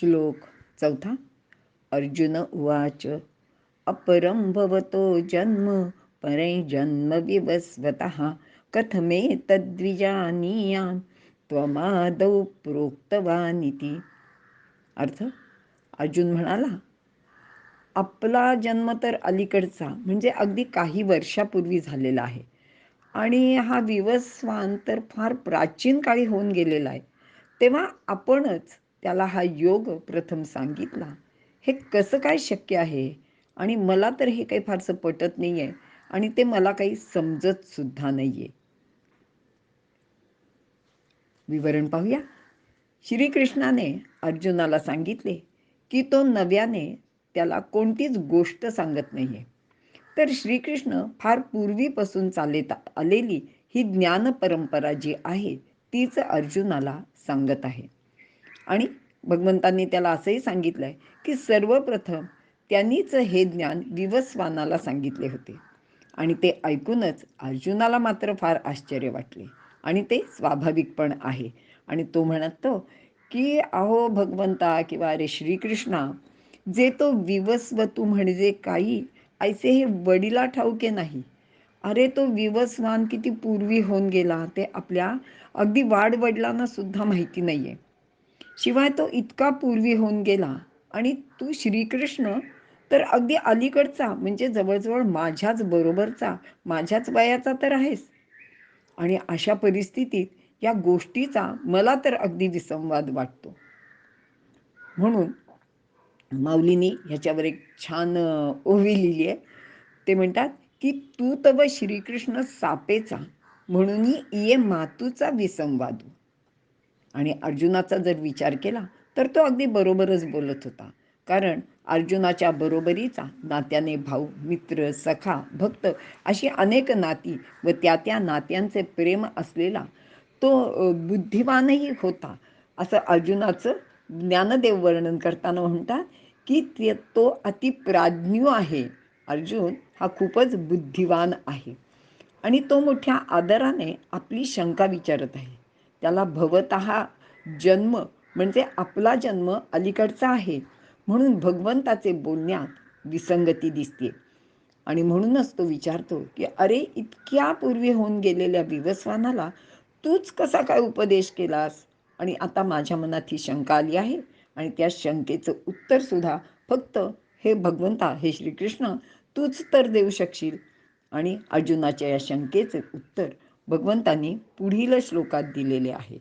श्लोक चौथा. अर्जुन उवाच अपरं भवतो जन्म परै जन्म विवस्वतः कथमेतद्विजानीयां त्वमादौ प्रोक्तवानिती. अर्थ? अर्जुन म्हणाला आपला जन्म तर अलीकडचा म्हणजे अगदी काही वर्षापूर्वी झालेला आहे. आणि हा विवस्वान तर फार प्राचीन काळी होऊन गेलेला आहे. तेव्हा आपणच त्याला हा योग प्रथम सांगितला. हे कसं काय शक्य आहे? आणि मला तर हे काही फारसं पटत नाही आहे आणि ते मला काही समजत सुद्धा नाही आहे विवरण पाहूया. श्रीकृष्णाने अर्जुनाला सांगितले की तो नव्याने त्याला कोणतीच गोष्ट सांगत नाही आहे तर श्रीकृष्ण फार पूर्वीपासून चालत आलेली ही ज्ञान परंपरा जी आहे तीच अर्जुनाला सांगत आहे. आणि भगवंतांनी त्याला असंही सांगितलं आहे की सर्वप्रथम त्यांनीच हे ज्ञान विवस्वानाला सांगितले होते. आणि ते ऐकूनच अर्जुनाला मात्र फार आश्चर्य वाटले. आणि ते स्वाभाविक पण आहे. आणि तो म्हणतो की अहो भगवंता किंवा अरे श्रीकृष्णा जे तो विवस्व तू म्हणजे काही ऐसे हे वडिला ठाऊके नाही. अरे तो विवस्वान किती पूर्वी होऊन गेला ते आपल्या अगदी वाडवडिलांना सुद्धा माहिती नाही आहे शिवाय तो इतका पूर्वी होऊन गेला आणि तू श्रीकृष्ण तर अगदी अलीकडचा म्हणजे जवळजवळ माझ्याच बरोबरचा माझ्याच वयाचा तर आहेस. आणि अशा परिस्थितीत या गोष्टीचा मला तर अगदी विसंवाद वाटतो. म्हणून माऊलीनी ह्याच्यावर एक छान ओवी लिहिली आहे. ते म्हणतात की तू तव श्रीकृष्ण सापेचा म्हणून ये मातूचा विसंवादू. आणि अर्जुनाचा जर विचार केला तर तो अगदी बरोबरच बोलत होता. कारण अर्जुनाच्या बरोबरीचा नात्याने भाऊ मित्र सखा भक्त अशी अनेक नाती व त्या त्या नात्यांचे प्रेम असलेला तो बुद्धिवानही होता. असं अर्जुनाचं ज्ञानदेव वर्णन करताना म्हणतात की ते तो अतिप्राज्ञू आहे. अर्जुन हा खूपच बुद्धिवान आहे. आणि तो मोठ्या आदराने आपली शंका विचारत आहे. त्याला भवत जन्म म्हणजे आपला जन्म अलीकडचा आहे. म्हणून भगवंताचे बोलण्यात विसंगती दिसते. आणि म्हणूनच तो विचारतो की अरे इतक्या पूर्वी होऊन गेलेल्या विवस्वानाला तूच कसा काय उपदेश केलास? आणि आता माझ्या मनात ही शंका आली आहे. आणि त्या शंकेचं उत्तर सुद्धा फक्त हे भगवंता हे श्रीकृष्ण तूच तर देऊ शकशील. आणि अर्जुनाच्या या शंकेचे उत्तर भगवंतांनी पुढील श्लोकात दिलेले आहे